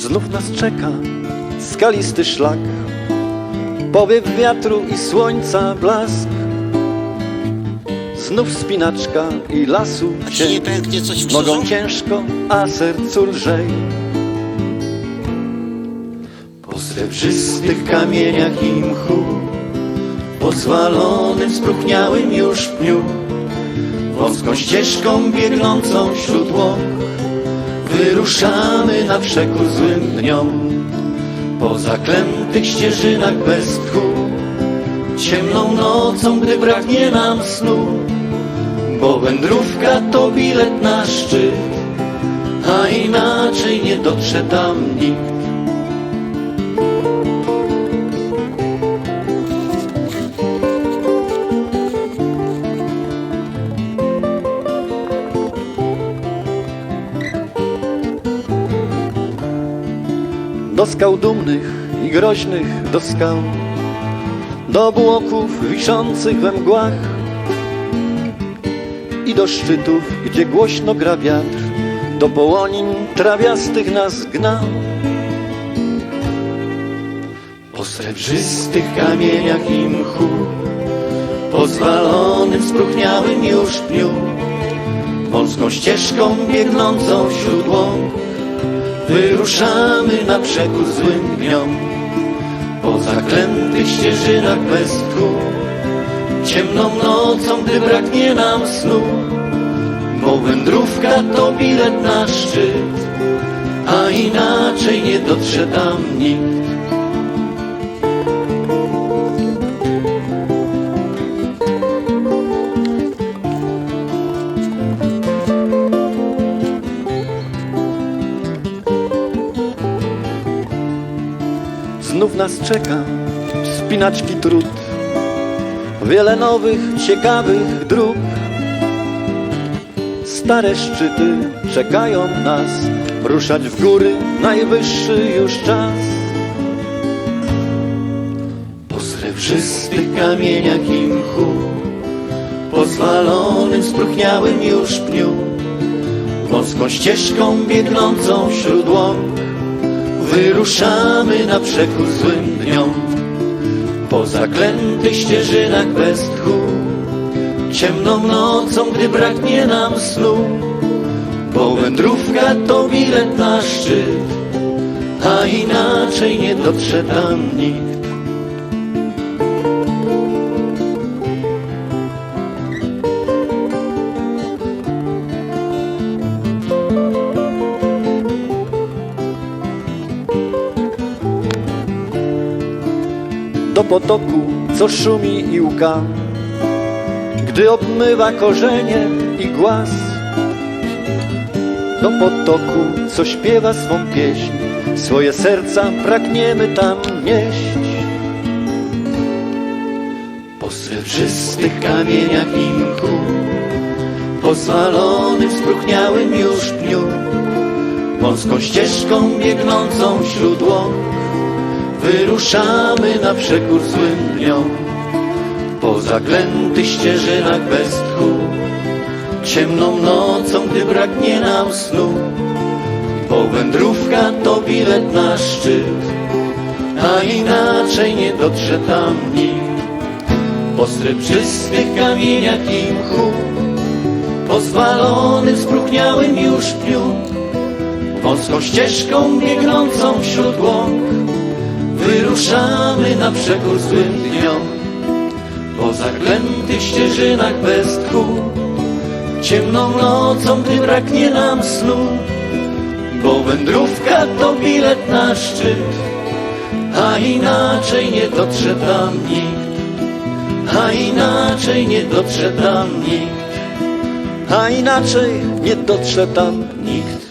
Znów nas czeka skalisty szlak, powiew wiatru i słońca blask. Znów spinaczka i lasu cień, nogą ciężko, a sercu lżej. Po srebrzystych kamieniach i mchu, po zwalonym, spróchniałym już pniu, wąską ścieżką biegnącą wśród łąk, wyruszamy na przekór złym dniom. Po zaklętych ścieżynach bez tchu, ciemną nocą, gdy braknie nam snu, bo wędrówka to bilet na szczyt, a inaczej nie dotrze tam nikt. Do skał dumnych i groźnych do skał, do obłoków wiszących we mgłach i do szczytów, gdzie głośno gra wiatr, do połonin trawiastych nas gnał. Po srebrzystych kamieniach i mchu, po zwalonym, spróchniałym już pniu, wąską ścieżką biegnącą wśród łąk, wyruszamy na przekór złym dniom. Po zaklętych ścieżynach bez tchu, ciemną nocą, gdy braknie nam snu, bo wędrówka to bilet na szczyt, a inaczej nie dotrze tam nikt. Znów nas czeka wspinaczki trud, wiele nowych, ciekawych dróg. Stare szczyty czekają nas, ruszać w góry najwyższy już czas. Po srebrzystych kamieniach i mchu, po zwalonym, spróchniałym już pniu, wąską ścieżką biegnącą wśród łąk, Wyruszamy na przekór złym dniom. Po zaklętych ścieżynach bez tchu Ciemną nocą, gdy braknie nam snu. Bo wędrówka to bilet na szczyt A inaczej nie dotrze tam nikt do potoku, co szumi i łka, gdy obmywa korzenie i głaz. Do potoku, co śpiewa swą pieśń, swoje serca pragniemy tam nieść. Po srebrzystych kamieniach i mchu, po zwalonym, spróchniałym już pniu, wąską ścieżką biegnącą wśród łąk, Wyruszamy na przekór złym dniom. Po zaklętych ścieżynach bez tchu. Ciemną nocą, gdy braknie nam snu. Bo wędrówka to bilet na szczyt. A inaczej nie dotrze tam nikt. Po srebrzystych kamieniach i mchu. Po spróchniałym już pniu Wąską ścieżką biegnącą wśród łąk Wyruszamy na przekór złym dniom. Po zaklętych ścieżynach bez tchu Ciemną nocą, gdy braknie nam snu. Bo wędrówka to bilet na szczyt A inaczej nie dotrze tam nikt. A inaczej nie dotrze tam nikt. A inaczej nie dotrze tam nikt